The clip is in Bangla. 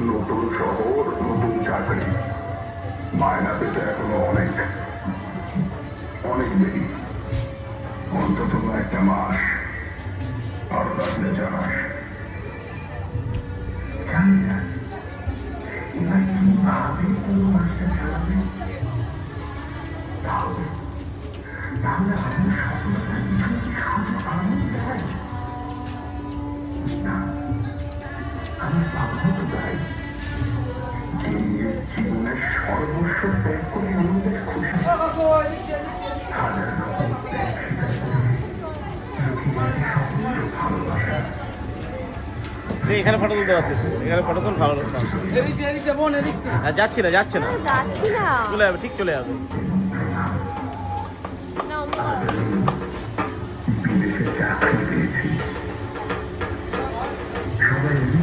নতুন শহর নতুন চাকরি মায়না পেতে এখনও অনেক অনেক দেরি অন্তত একটা মাস আরও লাগলে জানাস আমি এখানে ফটো তুলতে পারতেছি। এখানে ফটো তুল ভালো হ্যাঁ যাচ্ছি না যাচ্ছে না। চলে যাবে ঠিক চলে যাবে। সবাই